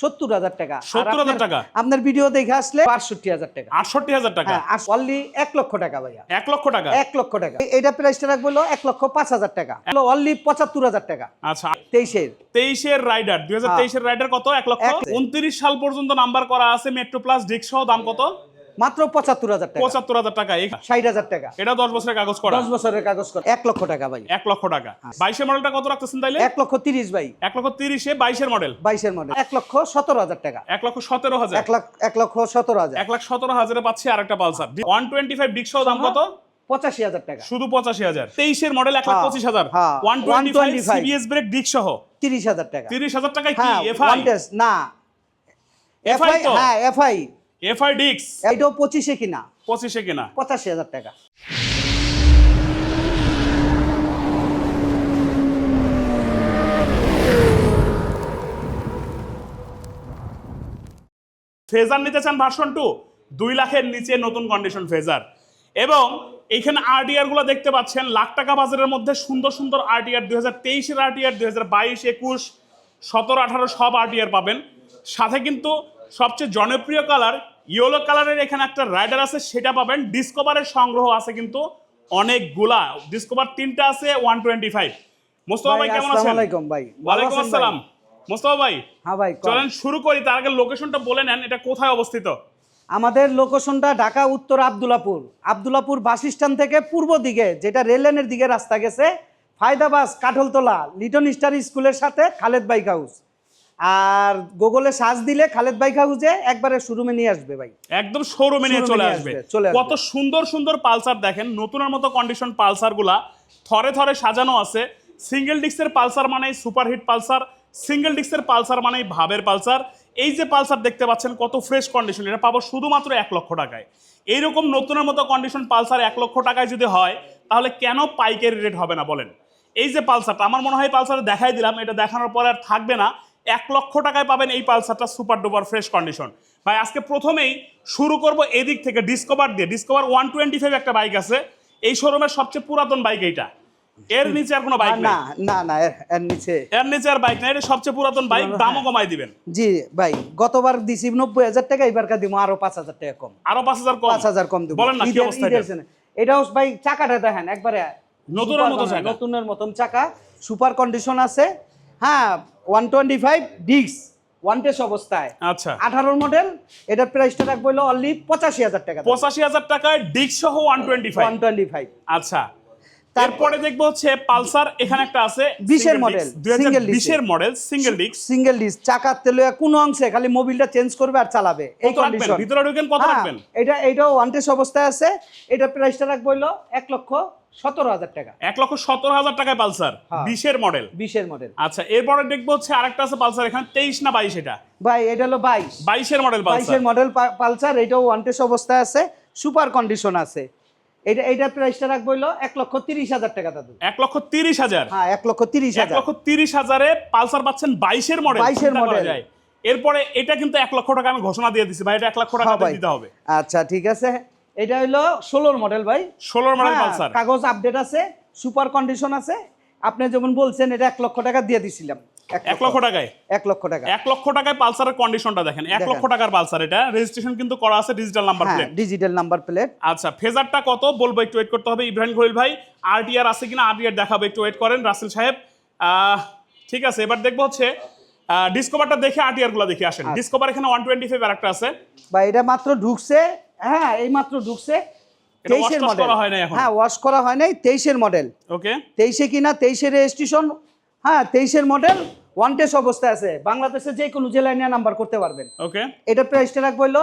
সত্তর হাজার টাকা। 70,000 আপনার- টাকা? আপনার ভিডিও দেখে আসলে বাষট্টি হাজার টাকা। আটষট্টি হাজার টাকা? হ্যাঁ আর অনলি এক লক্ষ টাকা ভাইয়া। এক লক্ষ টাকা? এক লক্ষ টাকা। এটা প্রাইসটা রাখব এক লক্ষ পাঁচ হাজার টাকা। অনলি পঁচাত্তর হাজার টাকা। আচ্ছা। তেইশের। তেইশের রাইডার দুই হাজার তেইশের রাইডার কত? এক লক্ষ? উনত্রিশ সাল পর্যন্ত নাম্বার করা আছে মেট্রো প্লাস ডিক্স সহ দাম কত? মাত্র পঁচাত্তর হাজার টাকা। পঁচাত্তর হাজার টাকা। ষাট হাজার টাকা। এটা দশ বছরের কাগজ করা। দশ বছরের কাগজ করা। এক লক্ষ টাকা ভাই। এক লক্ষ টাকা। বাইশের মডেলটা কত রাখতেছেন তাইলে? এক লক্ষ তিরিশ ভাই। এক লক্ষ তিরিশে বাইশের মডেল। বাইশের মডেল। এক লক্ষ সতেরো হাজার টাকা। এক লক্ষ সতেরো হাজার। এক লাখ এক লক্ষ সতেরো হাজার। এক লাখ সতেরো হাজারে পাচ্ছি আর একটা Pulsar one twenty five disc সহ দাম কত? পঁচাশি হাজার টাকা। শুধু পঁচাশি হাজার। তেইশের মডেল এক লাখ হ্যাঁ, পঁচিশ হাজার। হ্যাঁ, one twenty five CBS brake disc সহ তিরিশ হাজার টাকা। তিরিশ হাজার টাকায় কি? হ্যাঁ এফআই না। এফআই এফআই হ্যাঁ এফআই এফআই ডিস্ক এইটাও পঁচিশে কিনা? পঁচিশে কিনা? পঁচাশি হাজার টাকা। ফেজার নিতে চান ভার্সন টু দুই লাখের নিচে নতুন কন্ডিশন ফেজার। এবং এইখানে আরটিআরগুলো দেখতে পাচ্ছেন লাখ টাকা বাজারের মধ্যে সুন্দর সুন্দর আরটিআর দুই হাজার তেইশের আরটিআর দুই হাজার বাইশ একুশ সতেরো আঠারো সব আরটিআর পাবেন। সাথে কিন্তু সবচেয়ে জনপ্রিয় কালার ইয়েলো কালারের এখানে একটা রাইডার আছে সেটা পাবেন। ডিসকভারের সংগ্রহ আছে কিন্তু অনেকগুলা। ডিসকভার তিনটা আছে ওয়ান টোয়েন্টি ফাইভ মোস্তফা ভাই কেমন আছেন? আলাইকুম ভাই। ওয়ালাইকুম আসসালাম। মোস্তফা ভাই হ্যাঁ ভাই চলেন শুরু করি তার আগে লোকেশনটা বলে নেন এটা কোথায় অবস্থিত? আমাদের লোকেশনটা ঢাকা উত্তর আবদুল্লাপুর আবদুল্লাপুর বাস স্ট্যান্ড থেকে পূর্ব দিকে যেটা রেল লাইনের দিকে রাস্তা গেছে ফায়দাবাস কাঠলতলা লিটন স্টার স্কুলের সাথে খালেদ বাইক হাউস আর গুগলে সার্চ দিলে খালেদ বাইক হাউসে একবারে শোরুমে নিয়ে আসবে ভাই। একদম শোরুমে নিয়ে চলে আসবে। কত সুন্দর সুন্দর পালসার দেখেন নতুনের মতো কন্ডিশন পালসারগুলা। থরে থরে সাজানো আছে। সিঙ্গেল ডিস্কের পালসার মানেই সুপারহিট পালসার সিঙ্গেল ডিস্কের পালসার মানেই ভাবের পালসার। এই যে পালসার দেখতে পাচ্ছেন কত ফ্রেশ কন্ডিশন এটা পাবো শুধুমাত্র এক লক্ষ টাকায়। এইরকম নতুনের মতো কন্ডিশন পালসার এক লক্ষ টাকায় যদি হয় তাহলে কেন পাইকারি রেট হবে না বলেন? এই যে পালসারটা আমার মনে হয় পালসার দেখাই দিলাম এটা দেখানোর পরে আর থাকবে না। এক লক্ষ টাকায় পাবেন এই পালসারটা সুপার ডুপার ফ্রেশ কন্ডিশন। ভাই আজকে প্রথমেই শুরু করব এদিক থেকে ডিসকভার দিয়ে। ডিসকভার ওয়ান টোয়েন্টি ফাইভ একটা বাইক আছে। এই শোরুমের সবচেয়ে পুরাতন বাইক এইটা। এর নিচে আর কোনো বাইক না না না এর- নিচে। এর নিচে আর বাইক নেই। এটা সবচেয়ে পুরাতন বাইক দামও কমাই দিবেন। জি ভাই গতবার দিছি নব্বই হাজার টাকা এবার দিব আরও পাঁচ হাজার টাকা কম। আরও পাঁচ হাজার কম? পাঁচ হাজার কম দেবো। বলেন না কি অবস্থা এটা? ভাই চাকাটা দেখেন একবারে নতুনের মতো চাকা। নতুনের মতন চাকা। সুপার কন্ডিশন আছে। হ্যাঁ ওয়ান টোয়েন্টি ফাইভ ডিক্স ওয়ান টেস্ট অবস্থায়। আচ্ছা। আঠারোর মডেল এটার প্রাইসটা রাখব হলো অনলি পঁচাশি হাজার টাকা। পঁচাশি হাজার টাকায় ডিক সহ one twenty five one twenty five আচ্ছা। তারপরে দেখব হচ্ছে পালসার এখানে একটা আছে 20 মডেল disc বিশের model single disc single disc চাকার তেলে কোন অংশে খালি মোবিলটা চেঞ্জ করবে আর চালাবে এই কন্ডিশন ভিতরে ঢুকেন কত রাখবেন? এটা এটাও ওয়ান টেস্ট অবস্থায় আছে এটার প্রাইসটা রাখব হলো এক লক্ষ সতেরো হাজার টাকা। এক লক্ষ সতেরো হাজার টাকায় পালসার হ্যাঁ। বিশের মডেল বিশের মডেল আচ্ছা এরপরে দেখব হচ্ছে আরেকটা আছে পালসার এখানে তেইশ না বাইশ এটা? ভাই এটা হলো বাইশ। বাইশের মডেল বাইশের মডেল পালসার এটাও ওয়ান টেস্ট অবস্থায় আছে সুপার কন্ডিশন আছে। এটা এইটার প্রাইসটা রাখব হলো এক লক্ষ তিরিশ হাজার টাকা দাদু। এক লক্ষ তিরিশ হাজার? হ্যাঁ এক লক্ষ তিরিশ এক হাজার। লক্ষ তিরিশ হাজারে পালসার পাচ্ছেন বাইশের মডেল 22 এর model। এরপরে এটা কিন্তু এক লক্ষ টাকা আমি ঘোষণা দিয়ে দিছি ভাই এটা এক লক্ষ টাকা হ্যাঁ দিতে হবে। আচ্ছা ঠিক আছে। এটা হলো ষোলোর মডেল ভাই। ষোলোর মডেল হ্যাঁ, পালসার। কাগজ আপডেট আছে সুপার কন্ডিশন আছে। আপনি যেমন বলছেন এটা এক লক্ষ টাকা দিয়ে দিছিলাম। এক লক্ষ টাকায়? এক লক্ষ টাকা। এক লক্ষ টাকায় পালসারের কন্ডিশনটা দেখেন। এক লক্ষ টাকার পালসার এটা। রেজিস্ট্রেশন কিন্তু করা আছে digital number plate digital number plate আচ্ছা ফেজারটা কত? বলব একটু ওয়েট করতে হবে। ইব্রাহিম খলিল ভাই আরটিআর আছে কিনা? আরটিআর দেখাবো একটু ওয়েট করেন। রাসেল সাহেব ঠিক আছে এবার দেখব হচ্ছে ডিসকভারটা দেখে আরটিআরগুলো দেখে আসেন। আচ্ছা। ডিসকভার এখানে ওয়ান টোয়েন্টি ফাইভ একটা আছে। বা এটা মাত্র ঢুকছে হ্যাঁ এই মাত্র ঢুকছে তেইশের মডেল হয় ওয়াশ করা হয় নাই তেইশের মডেল ওকে তেইশে কিনা তেইশের রেজিস্ট্রেশন হ্যাঁ তেইশের মডেল ওয়ান টেস্ট অবস্থায় আছে। বাংলাদেশে যে কোনো জেলায় নিয়ে নাম্বার করতে পারবেন। ওকে এটা প্রাইসটা রাখব হলো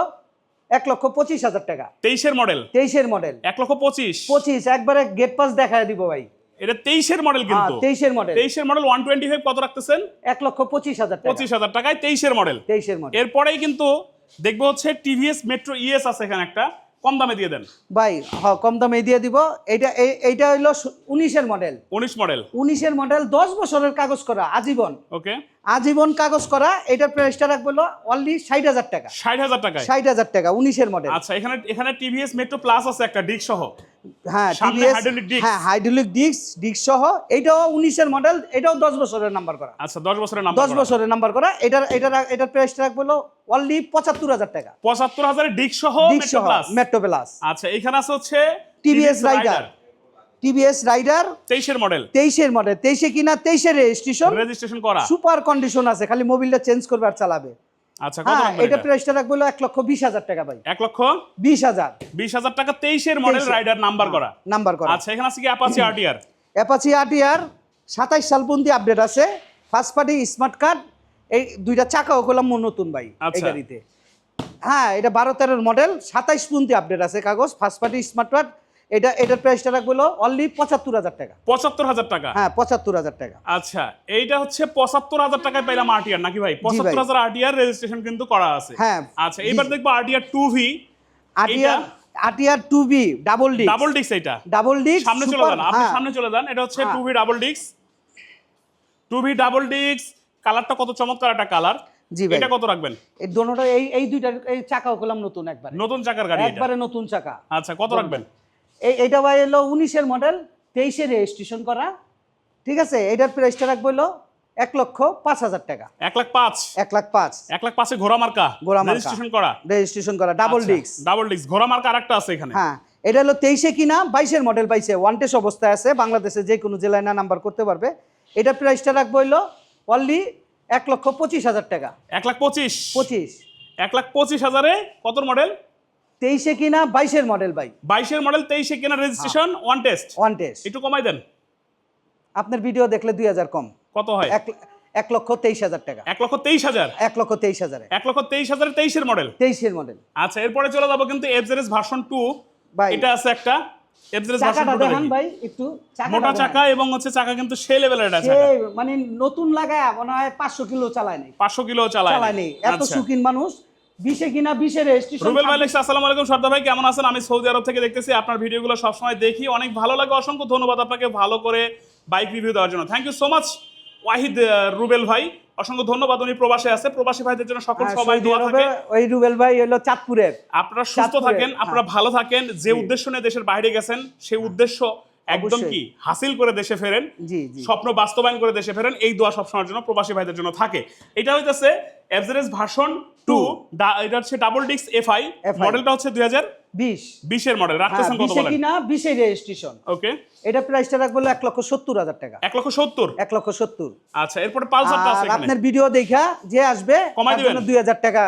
এক লক্ষ পঁচিশ হাজার টাকা। তেইশের মডেল তেইশের মডেল এক লক্ষ পঁচিশ? পঁচিশ একবারে গেট পাস দেখায় দিব ভাই। এটা তেইশের মডেল হ্যাঁ কিন্তু? তেইশের মডেল তেইশের মডেল ওয়ান টোয়েন্টি ফাইভ কত রাখতেছেন? এক লক্ষ পঁচিশ হাজার পঁচিশ হাজার টাকায় তেইশের মডেল তেইশের মডেল এরপরেই কিন্তু দেখব হচ্ছে টিভিএস মেট্রো ইএস আছে এখানে একটা। কম দামে দিয়ে দেন। ভাই হ্যাঁ কম দামে দিয়ে দিব। এইটা এই- এইটা হইল উনিশের মডেল উনিশ মডেল উনিশের মডেল দশ বছরের কাগজ করা আজীবন। ওকে আজীবন কাগজ করা এটার প্রাইসটা রাখব অনলি ষাট হাজার টাকা। ষাট হাজার টাকায়? ষাট হাজার টাকা উনিশের মডেল আচ্ছা এখানে এখানে টিভিএস মেট্রো প্লাস আছে একটা ডিক সহ? হ্যাঁ টিভিএস হ্যাঁ হাইড্রোলিক ডিস্ক ডিস্ক সহ এটাও উনিশের মডেল এটাও দশ বছরের নাম্বার করা। আচ্ছা দশ বছরের নাম্বার দশ বছরের নাম্বার করা এটার এটার এটার প্রাইসটা রাখব অনলি পঁচাত্তর হাজার টাকা। পঁচাত্তর হাজারের ডিক সহ মেট্রো প্লাস আচ্ছা এখানে আছে হচ্ছে টিভিএস রাইডার টিভিএস রাইডার তেইশের মডেল। তেইশের মডেল তেইশে কিনা তেইশের রেজিস্ট্রেশন রেজিস্ট্রেশন করা। সুপার কন্ডিশন আছে খালি মোবিলটা চেঞ্জ করবে আর চালাবে। আচ্ছা হ্যাঁ এটা এটা? প্রাইসটা রাখব এক লক্ষ বিশ হাজার টাকা ভাই। এক লক্ষ? বিশ হাজার। বিশ হাজার টাকা তেইশের মডেল রাইডার নাম্বার করা। নাম্বার করা। আচ্ছা এখানে আছে কি অ্যাপাচি আরটিআর অ্যাপাচি আরটিআর সাতাইশ সাল পর্যন্ত আপডেট আছে। ফার্স্ট পার্টি স্মার্ট কার্ড এই দুইটা চাকাও করলাম নতুন ভাই এই আচ্ছা। গাড়িতে। হ্যাঁ এটা বারো তেরোর মডেল সাতাইশ পর্যন্ত আপডেট আছে কাগজ ফার্স্ট পার্টি স্মার্ট কার্ড এটা এটার প্রাইসটা রাখব অনলি পঁচাত্তর হাজার টাকা। পঁচাত্তর হাজার টাকা? হ্যাঁ পঁচাত্তর হাজার টাকা। আচ্ছা এইটা হচ্ছে পঁচাত্তর হাজার টাকায় পাইলাম আরটিআর নাকি ভাই? পঁচাত্তর হাজার আরটিআর রেজিস্ট্রেশন কিন্তু করা আছে। হ্যাঁ। আচ্ছা এবার দেখব RTR two V RTR RTR two B double D double disc এটা ডাবল ডি সামনে চলে যান আপনি সামনে চলে যান এটা হচ্ছে হ্যাঁ। Two V double disc two V double disc কালারটা কত চমৎকার একটা কালার জি ভাই। এটা কত রাখবেন? এই দোনোটা এই এই দুইটার এই চাকাও করলাম নতুন একবার। নতুন চাকার গাড়ি একবারে নতুন চাকা। আচ্ছা কত রাখবেন? এই এইটা ভাই এলো উনিশের মডেল তেইশে রেজিস্ট্রেশন করা। ঠিক আছে? এটার প্রাইসটা রাখব হলো এক লক্ষ পাঁচ হাজার টাকা। এক লাখ পাঁচ? এক লাখ পাঁচ। এক লাখ পাঁচে ঘোড়া মার্কা? ঘোড়া মার্কা। রেজিস্ট্রেশন করা? রেজিস্ট্রেশন করা ডাবল ডিস্ক ডাবল ডিস্ক ঘোড়া মার্কা আরেকটা আছে এখানে। হ্যাঁ এটা হলো তেইশে কিনা বাইশের মডেল পাইছে। ওয়ান টেস্ট অবস্থায় আছে বাংলাদেশে যে কোনো জেলায় না নাম্বার করতে পারবে। এটার প্রাইসটা রাখব হলো অনলি এক লক্ষ পঁচিশ হাজার টাকা। এক লাখ পঁচিশ? পঁচিশ। এক লাখ পঁচিশ হাজারে কত মডেল তেইশে কিনা বাইশের মডেল ভাই। বাইশের মডেল তেইশে কিনা registration one test one test একটু কমাই দেন। আপনার ভিডিও দেখলে দুই হাজার কম। কত হয়? এক এক লক্ষ তেইশ হাজার টাকা। এক লক্ষ তেইশ হাজার? এক লক্ষ তেইশ হাজারে। এক লক্ষ তেইশ হাজারে তেইশের মডেল তেইশের মডেল আচ্ছা এরপরে চলে যাব কিন্তু এফজেরেস ভার্সন টু ভাই। এটা আছে একটা এফজেরেস ভার্সন চাকাটা টু দেখান ভাই একটু মোটা চাকা এবং হচ্ছে চাকা কিন্তু সে লেভেলের চাকা। মানে নতুন লাগায় মনে হয় পাঁচশো কিলো চালায় নাই। পাঁচশো কিলো চালায় চালায় নেই। এত আচ্ছা। সুখিন মানুষ বিশে কিনা বিশে রেজিস্ট্রেশন রুবেল আসসালামু আলাইকুম সর্দার ভাই কেমন আছেন? আমি সৌদি আরব থেকে দেখতেছি। আপনার ভিডিওগুলো সবসময় দেখি। অনেক ভালো লাগে। অসংখ্য ধন্যবাদ আপনাকে ভালো করে বাইক রিভিউ দেওয়ার জন্য। Thank you so much Wahid Rubel ভাই। অসংখ্য ধন্যবাদ উনি প্রবাসে আছে। প্রবাসী ভাইদের জন্য সকল সবাই দোয়া থাকে। ওই রুবেল ভাই হলো চাঁদপুরের। আপনারা সুস্থ থাকেন হ্যাঁ। আপনারা ভালো থাকেন। যে উদ্দেশ্য নিয়ে দেশের বাইরে গেছেন সেই উদ্দেশ্য একদম। কি? হাসিল করে দেশে ফেরেন স্বপ্ন বাস্তবায়ন করে দেশে ফেরেন এই দোয়া সবসময়ের জন্য প্রবাসী ভাইদের জন্য থাকে। এটা হইতেছে এভারেজ ভার্সন টু এটা হচ্ছে ডাবল ডিক্স এফ আই FI মডেলটা হচ্ছে দুই হাজার বিশ। বিশের মডেল হ্যাঁ রাখতেছেন কত বিশে বলেন? কিনা? বিশে রেজিস্ট্রেশন ওকে এটা প্রাইসটা রাখব এক লক্ষ সত্তর হাজার টাকা। এক লক্ষ সত্তর? এক লক্ষ সত্তর। আচ্ছা এরপরে পালসারটা আছে আপনার ভিডিও দেখা যে আসবে কমাই দিবেন? দুই হাজার টাকা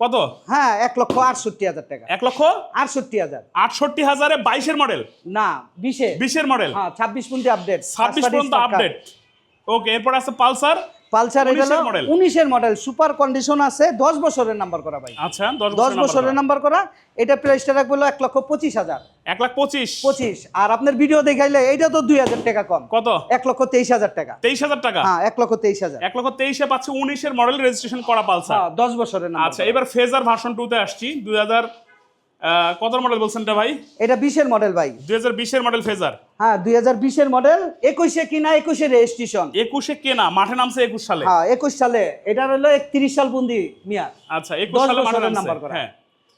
কত? হ্যাঁ এক লক্ষ আটষট্টি হাজার টাকা। এক লক্ষ আটষট্টি হাজার। আটষট্টি হাজারে বাইশের মডেল না বিশে। বিশের মডেল হ্যাঁ ছাব্বিশ পর্যন্ত আপডেট ছাব্বিশ পর্যন্ত আপডেট ওকে এরপর আছে পালসার। পালসার এটা 19 এর হলো উনিশের মডেল সুপার কন্ডিশন আছে দশ বছরের নাম্বার করা ভাই। আচ্ছা দশ দশ বছরের বছরের নাম্বার করা। এটা প্রাইসটা রাখব হলো এক লক্ষ পঁচিশ হাজার। এক লাখ পঁচিশ। পঁচিশ। আর আপনার ভিডিও দেখাইলে এইটা তো দুই হাজার টাকা কম। কত? এক লক্ষ তেইশ হাজার টাকা। তেইশ হাজার টাকা? হ্যাঁ এক লক্ষ তেইশ হাজার। এক লক্ষ তেইশে পাচ্ছে উনিশের মডেল রেজিস্ট্রেশন করা পালসার। হ্যাঁ দশ বছরের নাম্বার আচ্ছা এবার ফেজার ভার্সন টুতে আসছি। দুই হাজার কত মডেল বলছেন এটা ভাই? এটা বিশের মডেল ভাই। দুই হাজার বিশের মডেল ফেজার হ্যাঁ দুই হাজার বিশের মডেল একুশে কিনা একুশে রেজিস্ট্রেশন একুশে কেনা মাঠে নামছে একুশ সালে? হ্যাঁ একুশ সালে। এটা হলো একত্রিশ সাল বন্দি মিয়া আচ্ছা একুশ দশ সালে মাঠে নামছে। নাম্বার করা। হ্যাঁ।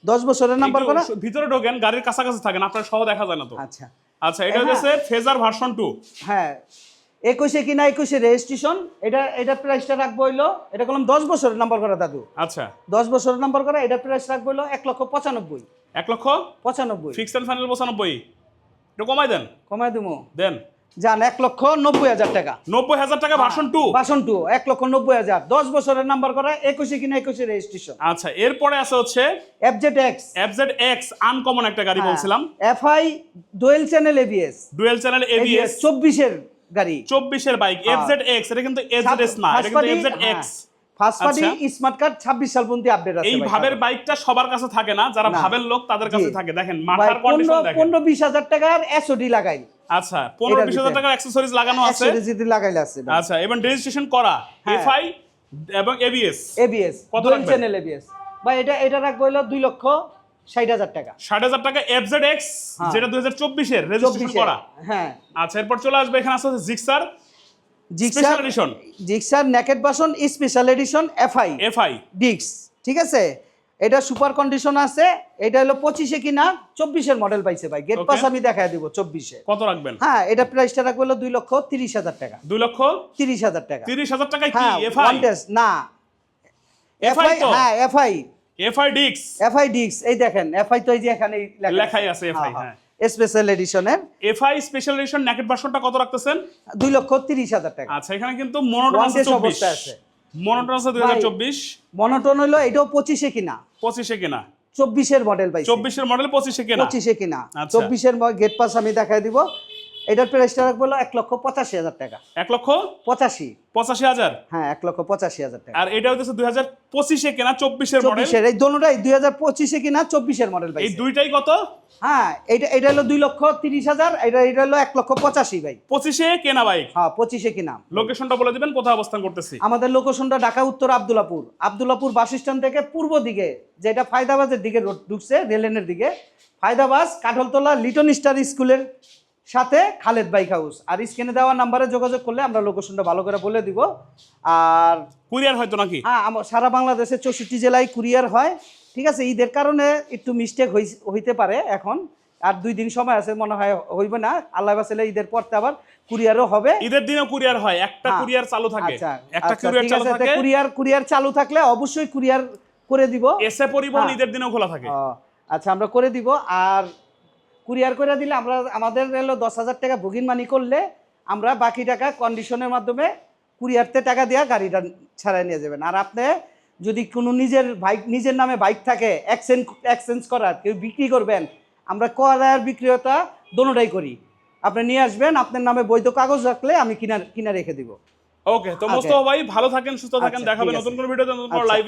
দশ বছরের নাম্বার করা? ভিতরে ঢোকেন গাড়ির কাছাকাছি থাকেন আপনার সহ দেখা যায় না তো। আচ্ছা। আচ্ছা এটা। হচ্ছে ফেজার ভার্সন টু হ্যাঁ একুশে কিনা একুশে রেজিস্ট্রেশন এটা এটা প্রাইসটা রাখব হইল এটা করলাম দশ বছরের নাম্বার করা দাদু। আচ্ছা। দশ বছরের নাম্বার করা এটা প্রাইস রাখব হইল এক লক্ষ পঁচানব্বই। এক লক্ষ? পঁচানব্বই। ফিক্স অ্যান্ড ফাইনাল পঁচানব্বই। একটু কমাই দেন। কমায় দেবো। দেন। যান এক লক্ষ নব্বই হাজার টাকা। নব্বই হাজার টাকা ভার্সন টু বাসন টু এক লক্ষ নব্বই হাজার। দশ বছরের নাম্বার করা একুশে কিনা একুশে রেজিস্ট্রেশন আচ্ছা এরপরে আছে হচ্ছে FZ X FZ X uncommon একটা গাড়ি হ্যাঁ। বলছিলাম। FI dual channel ABS dual channel ABS চব্বিশের গাড়ি। চব্বিশের বাইক এফজেড এক্স এটা কিন্তু এফজেড না এটা কিন্তু এফজেড এক্স ফার্স্ট পার্টি আচ্ছা। স্মার্ট কার্ড ছাব্বিশ সাল পর্যন্ত আপডেট আছে এই ভাই। ভাবের বাইকটা সবার কাছে থাকে না যারা ভাবের লোক তাদের কাছে থাকে। দেখেন মাথার কন্ডিশন দেখেন। পনেরো বিশ টাকার এসওডি লাগাই আচ্ছা। টাকার অ্যাক্সেসরিজ লাগানো আছে। লাগাইলে আছে আচ্ছা এবং রেজিস্ট্রেশন করা। এফআই এবং এবিএস এবিএস কত ডোয়েল রাখবেন? চ্যানেল এবিএস ভাই এটা এটা রাখব হলো দুই লক্ষ ষাট হাজার টাকা। ষাট হাজার টাকা এফজেড এক্স হ্যাঁ। যেটা দুই হাজার চব্বিশের রেজিস্ট্রেশন চব্বিশে করা। হ্যাঁ। আচ্ছা এরপর চলে আসবে এখানে Gixxer special edition Gixxer naked বাসন স্পেশাল এডিশন এফআই এফআই ডিক্স ঠিক আছে? এটা সুপার কন্ডিশন আছে এটা হলো পঁচিশে কিনা চব্বিশের মডেল পাইছে ভাই। গেট পাস আমি দেখাই দিব চব্বিশে। কত রাখবেন? হ্যাঁ এটা প্রাইসটা রাখব হলো দুই লক্ষ তিরিশ হাজার টাকা। দুই লক্ষ তিরিশ হাজার টাকা। তিরিশ হাজার টাকায় কি? হ্যাঁ এফআই one test, না। এফআই? হ্যাঁ এফআই এফআই ডিক্স এফআই ডিক্স এই দেখেন এফআই তো এই যে এখানে লেখাই আছে FI, হ্যাঁ। স্পেশাল এডিশনের এফআই স্পেশাল এডিশন নেকেট ভার্সনটা কত রাখতেছেন? 2 লক্ষ তিরিশ হাজার টাকা। আচ্ছা এখানে কিন্তু মনোটন One আছে। মনোটন আছে। দুই হাজার চব্বিশ। মনোটন হলো এটাও পঁচিশে কিনা? পঁচিশে কিনা? চব্বিশের মডেল পাইছে। চব্বিশের মডেল পঁচিশে কিনা? পঁচিশে কিনা। আচ্ছা। চব্বিশের গেট পাস আমি দেখাই দিব। এটার প্রাইসটা রাখব এক লক্ষ পঁচাশি হাজার টাকা। এক লক্ষ? পঁচাশি। পঁচাশি হাজার? হ্যাঁ এক লক্ষ পঁচাশি হাজার টাকা। আর এটা হচ্ছে দুই হাজার পঁচিশে কেনা চব্বিশের মডেল চব্বিশের এই দোনোটাই দুই হাজার পঁচিশে কিনা চব্বিশের মডেল এই দুইটাই কত? হ্যাঁ এটা এটা হলো দুই লক্ষ তিরিশ হাজার এটা এটা হলো এক লক্ষ পঁচাশি ভাই। পঁচিশে কেনা বাইক হ্যাঁ পঁচিশে কিনা। লোকেশনটা বলে দিবেন কোথায় অবস্থান করতেছি? আমাদের লোকেশনটা ঢাকা উত্তর আবদুল্লাপুর। আবদুল্লাপুর বাস স্ট্যান্ড থেকে পূর্ব দিকে যেটা ফায়দাবাজের দিকে রোড ঢুকছে রেলেনের দিকে ফায়দাবাজ কাঠলতলা লিটন স্টার স্কুলের সাথে খালেদ বাইক হাউস। আর স্ক্রিনে দেওয়া নাম্বারে যোগাযোগ করলে আমরা লোকেশনটা ভালো করে বলে দিব। আর কুরিয়ার হয়তো নাকি? হ্যাঁ সারা বাংলাদেশে চৌষট্টি জেলায় কুরিয়ার হয়। ঠিক আছে ঈদের কারণে একটু মিস্টেক হইতে পারে এখন। আর দুই দিন সময় আছে মনে হয় হইবে না। আল্লাহ বাসেলে ঈদের পরতে আবার কুরিয়ারও হবে। ঈদের দিনেও কুরিয়ার হয় একটা হ্যাঁ। কুরিয়ার চালু থাকে। আচ্ছা একটা আচ্ছা, কুরিয়ার চালু থাকে। কুরিয়ার কুরিয়ার চালু থাকলে অবশ্যই কুরিয়ার করে দিব। এসে পরিবহন হ্যাঁ। ঈদের দিনেও খোলা থাকে। আচ্ছা আমরা করে দিব। আর কুরিয়ার করে দিলে আমরা আমাদের হলো দশ হাজার টাকা বুকিং মানি করলে আমরা বাকি টাকা কন্ডিশনের মাধ্যমে কুরিয়ারতে টাকা দেওয়া গাড়িটা ছাড়াই নিয়ে যাবেন আর আপনি যদি কোনো নিজের বাইক নিজের নামে বাইক থাকে এক্সচেঞ্জ এক্সচেঞ্জ করার কেউ বিক্রি করবেন আমরা করার বিক্রিয়তা দোনোটাই করি আপনি নিয়ে আসবেন আপনার নামে বৈধ কাগজ রাখলে আমি কিনা কিনা রেখে দিব ওকে তো Okay. মোস্তফা ভাই ভালো থাকেন সুস্থ থাকেন আচ্ছা, দেখাবেন নতুন। কোনো ভিডিওতে নতুন কোনো আচ্ছা। লাইভ